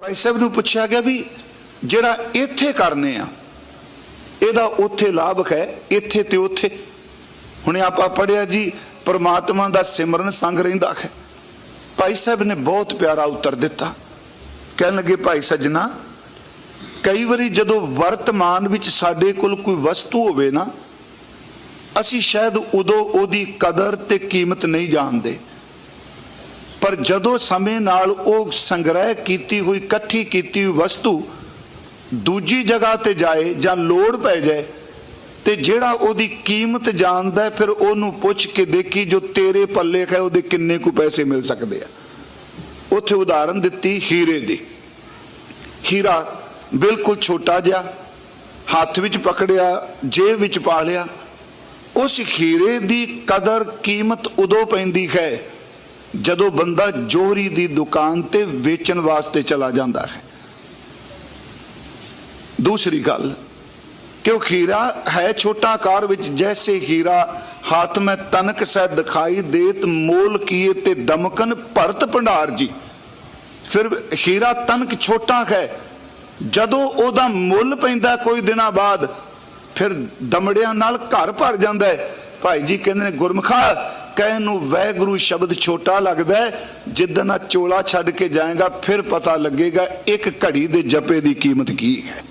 ਭਾਈ ਸਾਹਿਬ ਨੂੰ ਪੁੱਛਿਆ ਗਿਆ ਵੀ ਜਿਹੜਾ ਇੱਥੇ ਕਰਨੇ ਆ, ਇਹਦਾ ਉੱਥੇ ਲਾਭ ਹੈ, ਇੱਥੇ ਤੇ ਉੱਥੇ। ਹੁਣ ਆਪਾਂ ਪੜਿਆ ਜੀ, ਪ੍ਰਮਾਤਮਾ ਦਾ ਸਿਮਰਨ ਸੰਗ ਰਹਿੰਦਾ ਹੈ। ਭਾਈ ਸਾਹਿਬ ਨੇ ਬਹੁਤ ਪਿਆਰਾ ਉੱਤਰ ਦਿੱਤਾ। ਕਹਿਣ ਲੱਗੇ, ਭਾਈ ਸੱਜਣਾ, ਕਈ ਵਾਰੀ ਜਦੋਂ ਵਰਤਮਾਨ ਵਿੱਚ ਸਾਡੇ ਕੋਲ ਕੋਈ ਵਸਤੂ ਹੋਵੇ ਨਾ, ਅਸੀਂ ਸ਼ਾਇਦ ਉਦੋਂ ਉਹਦੀ ਕਦਰ ਤੇ ਕੀਮਤ ਨਹੀਂ ਜਾਣਦੇ। ਪਰ ਜਦੋਂ ਸਮੇਂ ਨਾਲ ਉਹ ਸੰਗ੍ਰਹਿ ਕੀਤੀ ਹੋਈ, ਇਕੱਠੀ ਕੀਤੀ ਹੋਈ ਵਸਤੂ ਦੂਜੀ ਜਗ੍ਹਾ ਤੇ ਜਾਏ ਜਾਂ ਲੋੜ ਪੈ ਜਾਏ ਤੇ ਜਿਹੜਾ ਉਹਦੀ ਕੀਮਤ ਜਾਣਦਾ ਫਿਰ ਉਹਨੂੰ ਪੁੱਛ ਕੇ ਦੇਖੀ ਜੋ ਤੇਰੇ ਪੱਲੇ ਹੈ ਉਹਦੇ ਕਿੰਨੇ ਕੁ ਪੈਸੇ ਮਿਲ ਸਕਦੇ ਆ। ਉੱਥੇ ਉਦਾਹਰਨ ਦਿੱਤੀ ਹੀਰੇ ਦੀ। ਹੀਰਾ ਬਿਲਕੁਲ ਛੋਟਾ ਜਿਹਾ, ਹੱਥ ਵਿੱਚ ਪਕੜਿਆ, ਜੇਬ ਵਿੱਚ ਪਾ ਲਿਆ। ਉਸ ਹੀਰੇ ਦੀ ਕਦਰ ਕੀਮਤ ਉਦੋਂ ਪੈਂਦੀ ਹੈ ਜਦੋਂ ਬੰਦਾ ਜੋਹਰੀ ਦੀ ਦੁਕਾਨ ਤੇ ਵੇਚਣ ਵਾਸਤੇ ਚਲਾ ਜਾਂਦਾ ਹੈ। ਦੂਸਰੀ ਗੱਲ, ਕਿ ਉਹ ਹੀਰਾ ਹੈ ਛੋਟਾ ਆਕਾਰ ਵਿੱਚ, ਜੈਸੇ ਹੀਰਾ ਹਾਥ ਮੈਂ ਤਨਕ ਸਹਿ ਦਿਖਾਈ ਦੇਤ ਮੋਲ ਕੀਏ ਤੇ ਦਮਕਨ ਭਰਤ ਭੰਡਾਰ ਜੀ। ਫਿਰ ਹੀਰਾ ਤਨਕ ਛੋਟਾ ਹੈ, ਜਦੋਂ ਉਹਦਾ ਮੁੱਲ ਪੈਂਦਾ ਕੋਈ ਦਿਨਾਂ ਬਾਅਦ, ਫਿਰ ਦਮੜਿਆਂ ਨਾਲ ਘਰ ਭਰ ਜਾਂਦਾ ਹੈ। ਭਾਈ ਜੀ ਕਹਿੰਦੇ ਨੇ, ਗੁਰਮਖਾ ਕਹਿ ਨੂੰ ਵੈਗੁਰੂ ਸ਼ਬਦ ਛੋਟਾ ਲੱਗਦਾ ਹੈ, ਜਿੱਦਣ ਆ ਚੋਲਾ ਛੱਡ ਕੇ ਜਾਏਗਾ, ਫਿਰ ਪਤਾ ਲੱਗੇਗਾ ਇੱਕ ਘੜੀ ਦੇ ਜਪੇ ਦੀ ਕੀਮਤ ਕੀ ਹੈ।